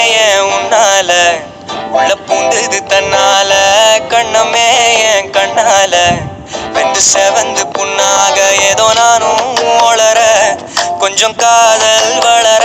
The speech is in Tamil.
கண்ணமே உன்னால உள்ள பூந்தது தன்னால. கண்ணமே என் கண்ணால. வெந்து செவந்து புண்ணாக ஏதோ நானும் ஒளர கொஞ்சம் காதல் வளர.